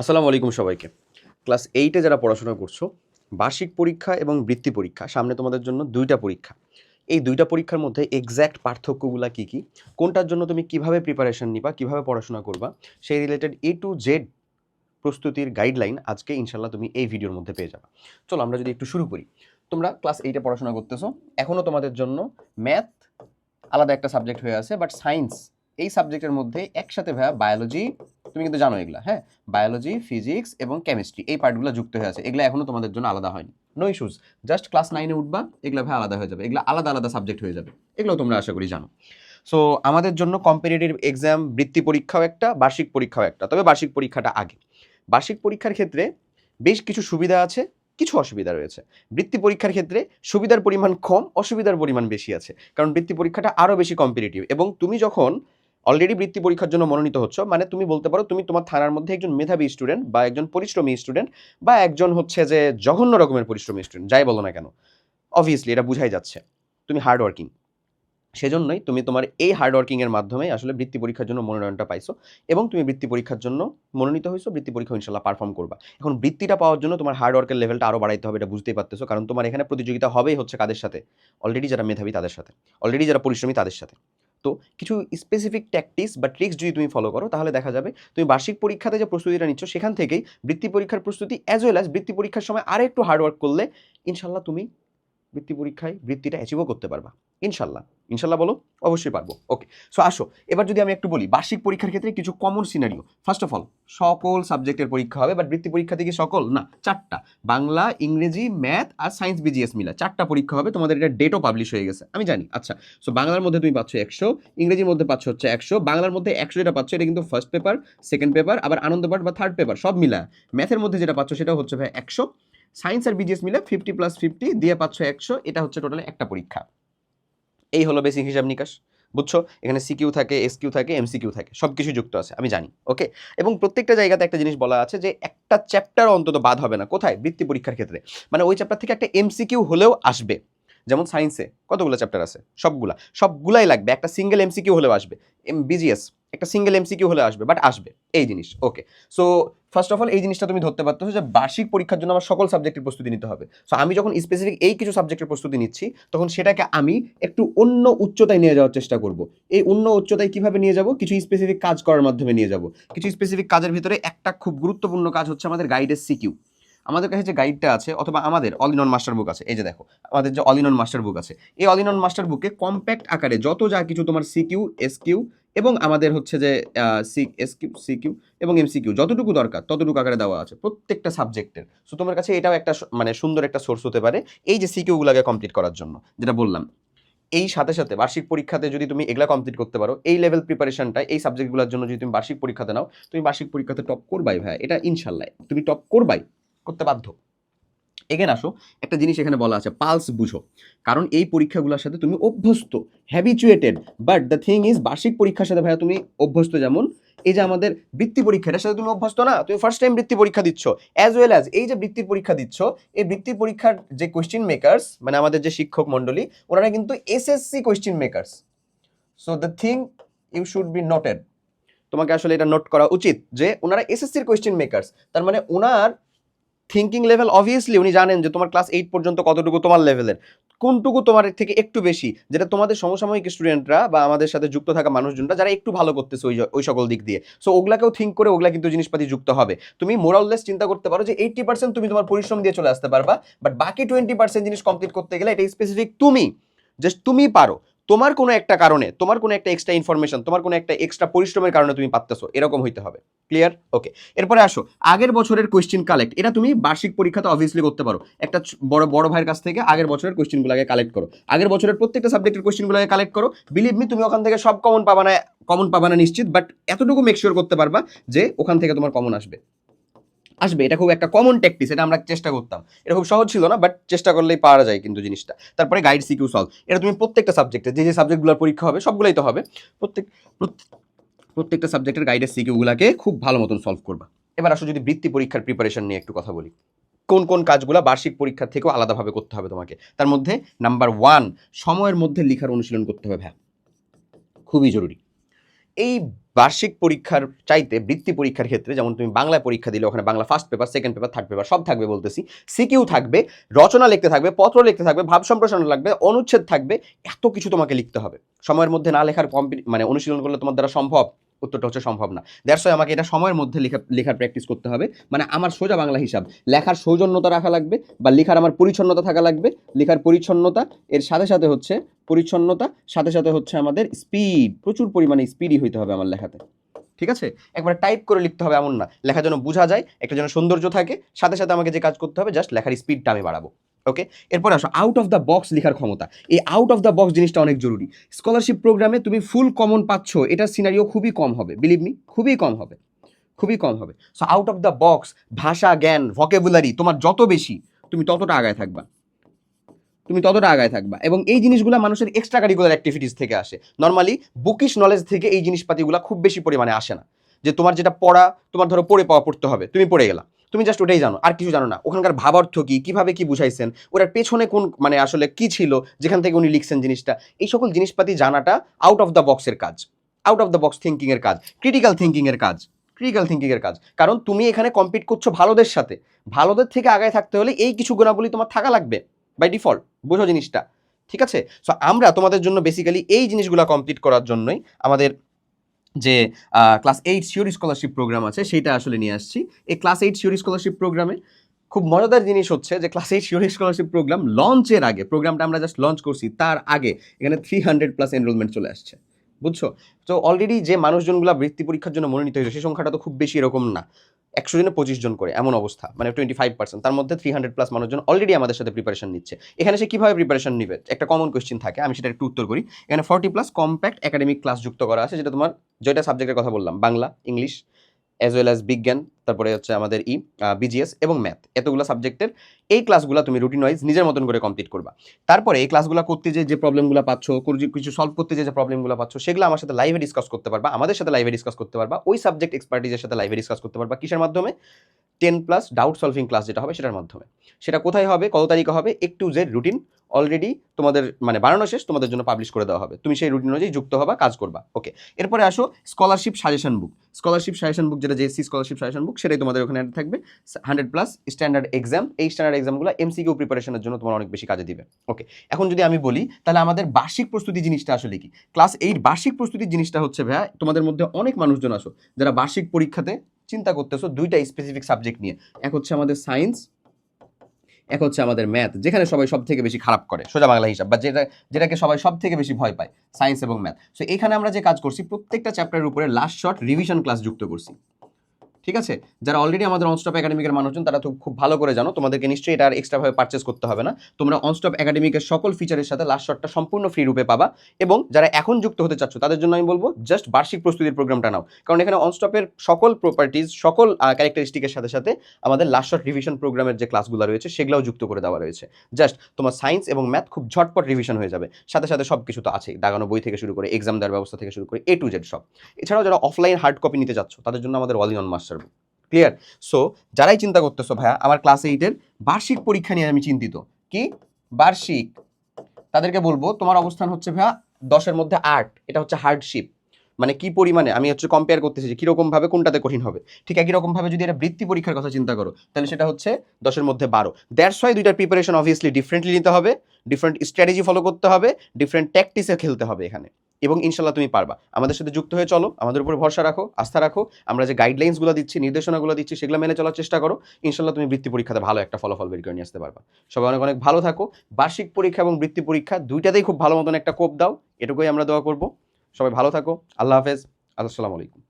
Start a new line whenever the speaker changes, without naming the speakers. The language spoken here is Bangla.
আসসালামু আলাইকুম সবাইকে। ক্লাস এইটে যারা পড়াশোনা করছ, বার্ষিক পরীক্ষা এবং বৃত্তি পরীক্ষা, সামনে তোমাদের জন্য দুইটা পরীক্ষা। এই দুইটা পরীক্ষার মধ্যে এক্স্যাক্ট পার্থক্যগুলো কী কী, কোনটার জন্য তুমি কীভাবে প্রিপারেশন নিবা, কীভাবে পড়াশোনা করবা, সেই রিলেটেড এ টু জেড প্রস্তুতির গাইডলাইন আজকে ইনশাল্লাহ তুমি এই ভিডিওর মধ্যে পেয়ে যাবে। চলো আমরা যদি একটু শুরু করি। তোমরা ক্লাস এইটে পড়াশোনা করতেছো এখনও তোমাদের জন্য ম্যাথ আলাদা একটা সাবজেক্ট হয়ে আছে বাট সায়েন্স এই সাবজেক্টের মধ্যে একসাথে ভাইয়া বায়োলজি তুমি কিন্তু জানো এগুলা হ্যাঁ? বায়োলজি ফিজিক্স এবং কেমিস্ট্রি এই পার্টগুলো যুক্ত হয়ে আছে। এগুলো এখনও তোমাদের জন্য আলাদা হয়নি। নো ইস্যুস জাস্ট ক্লাস নাইনে উঠবা, এগুলো ভাই আলাদা হয়ে যাবে। এগুলো আলাদা আলাদা সাবজেক্ট হয়ে যাবে। এগুলো তোমরা আশা করি জানো। সো আমাদের জন্য কম্পিটিটিভ এক্সাম বৃত্তি পরীক্ষাও একটা, বার্ষিক পরীক্ষাও একটা। তবে বার্ষিক পরীক্ষাটা আগে। বার্ষিক পরীক্ষার ক্ষেত্রে বেশ কিছু সুবিধা আছে, কিছু অসুবিধা রয়েছে। বৃত্তি পরীক্ষার ক্ষেত্রে সুবিধার পরিমাণ কম, অসুবিধার পরিমাণ বেশি আছে। কারণ বৃত্তি পরীক্ষাটা আরও বেশি কম্পিটিটিভ এবং তুমি যখন অলরেডি বৃত্তি পরীক্ষার জন্য মনোনীত হচ্ছ মানে তুমি বলতে পারো তুমি তোমার থানার মধ্যে একজন মেধাবী স্টুডেন্ট বা একজন পরিশ্রমী স্টুডেন্ট বা একজন হচ্ছে যে জঘন্য রকমের পরিশ্রমী স্টুডেন্ট যাই বলো না কেন। অবভিয়াসলি এটা বুঝাই যাচ্ছে। তুমি হার্ড ওয়ার্কিং সেজন্যই তুমি তোমার এই হার্ড ওয়ার্কিংয়ের মাধ্যমে আসলে বৃত্তি পরীক্ষার জন্য মনোনয়নটা পাইছো এবং তুমি বৃত্তি পরীক্ষার জন্য মনোনীত হয়েছো বৃত্তি পরীক্ষা ইনশাল্লাহ পারফর্ম করবা। এখন বৃত্তিটা পাওয়ার জন্য তোমার হার্ড ওয়ার্কের লেভেলটা আরও বাড়াইতে হবে, এটা বুঝতেই পারতেছো, কারণ তোমার এখানে প্রতিযোগিতা হবেই হচ্ছে কাদের সাথে? অলরেডি যারা মেধাবী তাদের সাথে। অলরেডি যারা পরিশ্রমী তাদের সাথে। তো কিছু স্পেসিফিক ট্যাকটিস বা ট্রিক্স যদি তুমি ফলো করো, তাহলে দেখা যাবে তুমি বার্ষিক পরীক্ষাতে যে প্রস্তুতিটা নিচ্ছ, সেখান থেকেই বৃত্তি পরীক্ষার প্রস্তুতি অ্যাজ ওয়েল অ্যাজ বৃত্তি পরীক্ষার সময় আরেকটু হার্ডওয়ার্ক করলে ইনশাল্লাহ তুমি বৃত্তি পরীক্ষায় বৃত্তিটা অ্যাচিভও করতে পারবা। ইনশাল্লাহ। ইনশাল্লাহ বলো, অবশ্যই পারব। ওকে সো আসো, এবার যদি আমি একটু বলি, বার্ষিক পরীক্ষার ক্ষেত্রে কিছু common scenario first of all সকল সাবজেক্টের পরীক্ষা হবে বাট বৃত্তি পরীক্ষা থেকে সকল? না, চারটা। বাংলা, ইংরেজি ম্যাথ আর সায়েন্স বিজিএস মিলা। চারটা পরীক্ষা হবে, তোমাদের এটা ডেটও পাবলিশ হয়ে গেছে। আমি জানি আচ্ছা সো বাংলার মধ্যে তুমি পাচ্ছ একশো, ইংরেজির মধ্যে পাচ্ছ হচ্ছে একশো, বাংলার মধ্যে একশো যেটা পাচ্ছ, এটা কিন্তু ফার্স্ট পেপার সেকেন্ড পেপার আবার আনন্দ পাঠ বা থার্ড পেপার সব মিলা। ম্যাথের মধ্যে যেটা পাচ্ছ সেটা হচ্ছে ভাই একশো। সায়েন্স আর বিজিএস মিলে ফিফটি প্লাস ফিফটি দিয়ে পাচ্ছ একশো, এটা হচ্ছে টোটালি একটা পরীক্ষা। এই হলো বেসিক হিসাব নিকাশ, বুঝছ? এখানে সিকিউ থাকে এসকিউ থাকে এমসিকিউ থাকে সব কিছু যুক্ত আছে, আমি জানি ওকে এবং প্রত্যেকটা জায়গাতে একটা জিনিস বলা আছে যে একটা চ্যাপ্টার অন্তত বাদ হবে না, কোথায়? বৃত্তি পরীক্ষার ক্ষেত্রে। মানে ওই চ্যাপ্টার থেকে একটা এমসিকিউ হলেও আসবে। যেমন সায়েন্সে কতগুলো চ্যাপ্টার আছে? সবগুলা। সবগুলাই লাগবে। একটা সিঙ্গেল এমসিকিউ হলেও আসবে। এম বিজিএস একটা সিঙ্গেল এমসিকিউ হলে আসবে বাট আসবে। এই জিনিস okay so first of all এই জিনিসটা তুমি ধরতে পারতো যে বার্ষিক পরীক্ষার জন্য আমার সকল সাবজেক্টের প্রস্তুতি নিতে হবে। সো আমি যখন স্পেসিফিক এই কিছু সাবজেক্টের প্রস্তুতি নিচ্ছি, তখন সেটাকে আমি একটু অন্য উচ্চতায় নিয়ে যাওয়ার চেষ্টা করব। এই অন্য উচ্চতায় কীভাবে নিয়ে যাব? কিছু স্পেসিফিক কাজ করার মাধ্যমে নিয়ে যাব। কিছু স্পেসিফিক কাজের ভিতরে একটা খুব গুরুত্বপূর্ণ কাজ হচ্ছে আমাদের গাইডের সিকিউ আমাদের কাছে যে গাইডটা আছে, অথবা আমাদের all in one master book আছে, এই যে দেখো, আমাদের যে all in one master book আছে, এই অল ইন অন মাস্টার বুকে কম্প্যাক্ট আকারে যত যা কিছু তোমার সিকিউ এসকিউ এবং আমাদের হচ্ছে যে সি এসকিউ সিকিউ এবং এমসিকিউ যতটুকু দরকার, ততটুকু আকারে দেওয়া আছে প্রত্যেকটা সাবজেক্টের সো তোমার কাছে এটাও একটা মানে সুন্দর একটা সোর্স হতে পারে, এই যে সিকিউগুলোকে কমপ্লিট করার জন্য, যেটা বললাম। এই সাথে সাথে বার্ষিক পরীক্ষাতে যদি তুমি এগুলা কমপ্লিট করতে পারো, এই লেভেল প্রিপারেশনটা এই সাবজেক্টগুলোর জন্য যদি তুমি বার্ষিক পরীক্ষাতে নাও, তুমি বার্ষিক পরীক্ষাতে টপ করবাই ভাই এটা ইনশাল্লাহ, তুমি টপ করবাই। করতে বাধ্য। এগেন আসো, একটা জিনিস এখানে বলা আছে, পালস বুঝো। কারণ এই পরীক্ষাগুলোর সাথে তুমি অভ্যস্ত habituated but the thing is বার্ষিক পরীক্ষার সাথে ভাইয়া তুমি অভ্যস্ত যেমন, এই যে আমাদের বৃত্তি পরীক্ষা, এটার সাথে তুমি অভ্যস্ত না, তুমি ফার্স্ট টাইম বৃত্তি পরীক্ষা দিচ্ছ অ্যাজ ওয়েল অ্যাজ এই যে বৃত্তির পরীক্ষা দিচ্ছ, এই বৃত্তি পরীক্ষার যে কোয়েশ্চেন মেকার্স মানে আমাদের যে শিক্ষক মণ্ডলী, ওনারা কিন্তু SSC question makers so the thing you should be noted তোমাকে আসলে এটা নোট করা উচিত যে, ওনারা এসএসসির কোয়েশ্চেন মেকার্স তার মানে ওনার থিঙ্কিং লেভেল অবভিয়াসলি উনি জানেন যে তোমার ক্লাস এইট পর্যন্ত কতটুকু তোমার লেভেলের কোনটুকু তোমার থেকে একটু বেশি? যেটা তোমাদের সমসাময়িক স্টুডেন্টরা বা আমাদের সাথে যুক্ত থাকা মানুষজনরা, যারা একটু ভালো করতেছে ওই ওই সকল দিক দিয়ে। সো ওগুলাকেও থিঙ্ক করে ওগুলা কিন্তু জিনিসপাতি যুক্ত হবে। তুমি মোরাললেস চিন্তা করতে পারো যে এইটটি পার্সেন্ট তুমি তোমার পরিশ্রম দিয়ে চলে আসতে পারবা বাট বাকি টোয়েন্টি পার্সেন্ট জিনিস কমপ্লিট করতে গেলে এটা স্পেসিফিক তুমি। জাস্ট তুমি পারো। তোমার কোনো একটা কারণে, তোমার কোনো একটা এক্সট্রা ইনফরমেশন তোমার কোনো একটা এক্সট্রা পরিশ্রমের কারণে তুমি পারতেছো, এরকম হইতে হবে। ক্লিয়ার ওকে এরপরে আসো, আগের বছরের কোয়েশ্চেন কালেক্ট এটা তুমি বার্ষিক পরীক্ষাতে অবভিয়াসলি করতে পারো। একটা বড় বড় ভাইয়ের কাছ থেকে আগের বছরের কোয়েশ্চেনগুলোকে কালেক্ট করো। আগের বছরের প্রত্যেকটা সাবজেক্টের কোয়েশ্চেনগুলোকে কালেক্ট করো। বিলিভ মি তুমি ওখান থেকে সব কমন পাবা না কমন পাবা না নিশ্চিত বাট এতটুকু মেক শিওর করতে পারবা যে ওখান থেকে তোমার কমন আসবে। আসবে। এটা খুব একটা কমন ট্যাকটিস এটা আমরা চেষ্টা করতাম। এটা খুব সহজ ছিল না বাট চেষ্টা করলেই পারা যায় কিন্তু জিনিসটা। তারপরে গাইড সিকিউ সলভ এটা তুমি প্রত্যেকটা সাবজেক্টে যে যে সাবজেক্টগুলোর পরীক্ষা হবে, সবগুলোই তো হবে। প্রত্যেক, প্রত্যেক- প্রত্যেকটা সাবজেক্টের গাইডের সিকিউগুলোকে খুব ভালো মতন সলভ করবা। এবার আসো যদি বৃত্তি পরীক্ষার প্রিপারেশন নিয়ে একটু কথা বলি। কোন কোন কাজগুলো বার্ষিক পরীক্ষার থেকেও আলাদাভাবে করতে হবে তোমাকে? তার মধ্যে নাম্বার ওয়ান সময়ের মধ্যে লেখার অনুশীলন করতে হবে হ্যাঁ খুবই জরুরি। এই বার্ষিক পরীক্ষার চাইতে বৃত্তি পরীক্ষার ক্ষেত্রে, যেমন তুমি বাংলা পরীক্ষা দিলে, ওখানে Bangla first paper second paper third paper সব থাকবে বলতেছি। সিকিউ থাকবে, রচনা লিখতে থাকবে, পত্র লিখতে থাকবে, ভাব সম্প্রসারণ লাগবে, অনুচ্ছেদ থাকবে, এত কিছু তোমাকে লিখতে হবে। সময়ের মধ্যে না লেখার কম্পি মানে অনুশীলন করলে তোমার দ্বারা সম্ভব উত্তরটা হচ্ছে সম্ভব না। দ্যাটস ওয়াই আমাকে এটা সময়ের মধ্যে লেখা, লেখার প্র্যাকটিস করতে হবে। মানে আমার সোজা বাংলা হিসাব, লেখার সৌজন্যতা রাখা লাগবে বা লেখার আমার পরিচ্ছন্নতা থাকা লাগবে। লেখার পরিচ্ছন্নতা, এর সাথে সাথে হচ্ছে পরিচ্ছন্নতা, সাথে সাথে হচ্ছে আমাদের স্পিড প্রচুর পরিমাণে স্পিডই হইতে হবে আমার লেখাতে। ঠিক আছে? একবার টাইপ করে লিখতে হবে এমন না। লেখা যেন বোঝা যায়, একটা যেন সৌন্দর্য থাকে, সাথে সাথে আমাকে যে কাজ করতে হবে জাস্ট লেখার স্পিডটা আমি বাড়াবো। ওকে এরপর আসো আউট অফ দ্য বক্স লেখার ক্ষমতা। এই আউট অফ দ্য বক্স জিনিসটা অনেক জরুরি। স্কলারশিপ প্রোগ্রামে তুমি ফুল কমন পাচ্ছ, এটার সিনারিও খুবই কম হবে। বিলিভ মি খুবই কম হবে। খুবই কম হবে। So out of the box ভাষা, জ্ঞান ভকেবুলারি তোমার যত বেশি, তুমি ততটা আগায় থাকবা। তুমি ততটা আগায় থাকবা। এবং এই জিনিসগুলো মানুষের এক্সট্রা কারিকুলার অ্যাক্টিভিটিস থেকে আসে। নর্মালি বুকিশ নলেজ থেকে এই জিনিসপাতিগুলো খুব বেশি পরিমাণে আসে না। যে তোমার যেটা পড়া, তোমার ধরো পড়ে পাওয়া পড়তে হবে, তুমি পড়ে গেলা। তুমি জাস্ট ওটাই জানো, আর কিছু জানো না। ওখানকার ভাবার্থ কি, কীভাবে কি বুঝাইছেন ওটার পেছনে কোন মানে আসলে কি ছিল, যেখান থেকে উনি লিখছেন জিনিসটা, এই সকল জিনিসপাতি জানাটা আউট অফ দ্য বক্সের কাজ আউট অফ দ্য বক্স থিঙ্কিংয়ের কাজ ক্রিটিক্যাল থিঙ্কিং এর কাজ ক্রিটিক্যাল থিঙ্কিংয়ের কাজ। কারণ তুমি এখানে কম্পিট করছ ভালোদের সাথে, ভালোদের থেকে আগায় থাকতে হলে এই কিছু গুণাবলী তোমার থাকা লাগবে বাই ডিফল্ট বোঝো জিনিসটা, ঠিক আছে? সো আমরা তোমাদের জন্য বেসিক্যালি এই জিনিসগুলো কমপ্লিট করার জন্যই আমাদের যে ক্লাস এইট সিওরি স্কলারশিপ প্রোগ্রাম আছে, সেইটা আসলে নিয়ে আসছি। এই ক্লাস এইট সিওরি স্কলারশিপ প্রোগ্রামে খুব মজাদার জিনিস হচ্ছে যে class eight sure scholarship program লঞ্চের আগে প্রোগ্রামটা আমরা জাস্ট লঞ্চ করছি, তার আগে এখানে থ্রি হান্ড্রেড প্লাস এনরোলমেন্ট চলে আসছে। বুঝছ? তো অলরেডি যে মানুষজনগুলো বৃত্তি পরীক্ষার জন্য মনোনীত হয়েছে, সেই সংখ্যাটা তো খুব বেশি এরকম না। একশো জনে পঁচিশ জন করে, এমন অবস্থা মানে টোয়েন্টি ফাইভ পার্সেন্ট তার মধ্যে থ্রি হান্ড্রেড প্লাস মানুষজন অলরেডি আমাদের সাথে প্রিপারেশন নিচ্ছে। এখানে সে কীভাবে প্রিপারেশন নিবে? একটা কমন কোয়েশ্চেন থাকে, আমি সেটা একটু উত্তর করি। এখানে forty plus compact academic class যুক্ত করা আছে, যেটা তোমার, যেটা সাবজেক্টের কথা বললাম, Bangla, English as well as বিজ্ঞান, তারপরে হচ্ছে আমাদের ই বিজিএস এবং ম্যাথ এতগুলো সাবজেক্টের এই ক্লাসগুলো তুমি রুটিন ওয়াইজ নিজের মতন করে কমপ্লিট করবা। তারপরে এই ক্লাসগুলো করতে যে যে প্রবলেমগুলো পাচ্ছ কিছু সলভ করতে যে যে প্রবলেমগুলো পাচ্ছ, সেগুলো আমার সাথে লাইভে ডিসকাস করতে পারবা, আমাদের সাথে লাইভে ডিসকাস করতে পারবা, ওই সাবজেক্ট এক্সপার্টিজের সাথে লাইভে ডিসকাস করতে পারবা কিসের মাধ্যমে? Ten plus doubt solving class যেটা হবে সেটার মাধ্যমে। সেটা কোথায় হবে, কত তারিখে হবে একটু জেড রুটিন অলরেডি তোমাদের মানে বানানো শেষ, তোমাদের জন্য পাবলিশ করে দেওয়া হবে। তুমি সেই রুটিন অনুযায়ী যুক্ত হবা, কাজ করবা। ওকে এরপরে আসো scholarship suggestion book scholarship suggestion book যেটা জেসি স্কলারশিপ সাজেশন বুক সেটাই তোমাদের ওখানে থাকবে। হান্ড্রেড প্লাস স্ট্যান্ডার্ড এক্সাম এই স্ট্যান্ডার্ড এক্সামগুলো এমসিকিউ প্রিপারেশনের জন্য তোমার অনেক বেশি কাজে দিবে। ওকে এখন যদি আমি বলি, তাহলে আমাদের বার্ষিক প্রস্তুতি জিনিসটা আসলে কি? ক্লাস এইট বার্ষিক প্রস্তুতির জিনিসটা হচ্ছে ভাইয়া, তোমাদের মধ্যে অনেক মানুষজন আসো, যারা বার্ষিক পরীক্ষাতে চিন্তা করতেছো দুইটা স্পেসিফিক সাবজেক্ট নিয়ে। এক হচ্ছে আমাদের সায়েন্স এক হচ্ছে আমাদের ম্যাথ যেখানে সবাই সব থেকে বেশি খারাপ করে, সোজা বাংলা হিসাব, বা যেটা, যেটাকে সবাই সব থেকে বেশি ভয় পায় সায়েন্স এবং ম্যাথ সো এখানে আমরা যে কাজ করছি, প্রত্যেকটা চ্যাপ্টারের উপরে লাস্ট শর্ট রিভিশন ক্লাস যুক্ত করছি। ঠিক আছে? যারা অলরেডি আমাদের অনস্টপ একাডেমিকের মানুষজন, তারা তো খুব ভালো করে জানো, তোমাদেরকে নিশ্চয়ই এটা আর এক্সট্রাভাবে পারচেস করতে হবে না। তোমরা অনস্টপ একাডেমিকের সকল ফিচারের সাথে লাস্ট শটটা সম্পূর্ণ ফ্রি রূপে পাবা এবং যারা এখন যুক্ত হতে চাচ্ছ, তাদের জন্য আমি বলব জাস্ট বার্ষিক প্রস্তুতির প্রোগ্রামটা নাও। কারণ এখানে অনস্টপের সকল প্রপার্টিজ সকল ক্যারেক্টারিস্টিকের সাথে সাথে আমাদের লাস্ট শট রিভিশন প্রোগ্রামের যে ক্লাসগুলো রয়েছে, সেগুলোও যুক্ত করে দেওয়া রয়েছে। জাস্ট তোমার সায়েন্স এবং ম্যাথ খুব ঝটপট রিভিশন হয়ে যাবে। সাথে সাথে সব কিছু তো আছেই। দাগানো বই থেকে শুরু করে এক্সাম দেওয়ার ব্যবস্থা থেকে শুরু করে এ টু জেড সব। এছাড়াও যারা অফলাইন হার্ড কপি নিতে চাচ্ছ, তাদের জন্য আমাদের all in master book clear so যারাই চিন্তা করতেছো, ভাইয়া, আমার ক্লাস এইটের বার্ষিক পরীক্ষা নিয়ে আমি চিন্তিত। কি? বার্ষিক। তাদেরকে বলব, তোমার অবস্থান হচ্ছে, ভাইয়া, দশের মধ্যে আট। এটা হচ্ছে হার্ডশিপ মানে কি পরিমাণে? আমি হচ্ছে কম্পেয়ার করতেছি যে কীরকম ভাবে কোনটাতে কঠিন হবে। ঠিক একই রকম ভাবে যদি এটা বৃত্তি পরীক্ষার কথা চিন্তা করো, তাহলে সেটা হচ্ছে দশের মধ্যে বারো। দ্যাটস ওয়াই দুইটার প্রিপারেশন অবভিয়াসলি ডিফারেন্টলি নিতে হবে ডিফারেন্ট স্ট্র্যাটেজি ফলো করতে হবে ডিফারেন্ট ট্যাকটিসে খেলতে হবে এখানে। এবং ইনশাল্লাহ তুমি পারবা। আমাদের সাথে যুক্ত হয়ে চলো, আমাদের উপর ভরসা রাখো, আস্থা রাখো। আমরা যে গাইডলাইন্সগুলো দিচ্ছি, নির্দেশনাগুলো দিচ্ছি, সেগুলো মেনে চলার চেষ্টা করো। ইনশাল্লাহ তুমি বৃত্তি পরীক্ষাতে ভালো একটা ফলাফল বের করে নিয়ে আসতে পারবা। সবাই অনেক অনেক ভালো থাকো। বার্ষিক পরীক্ষা এবং বৃত্তি পরীক্ষা দুইটাতেই খুব ভালো মতন একটা কোপ দাও। এটুকুই আমরা দোয়া করব। সবাই ভালো থাকো। আল্লাহ হাফেজ। আসসালামু আলাইকুম।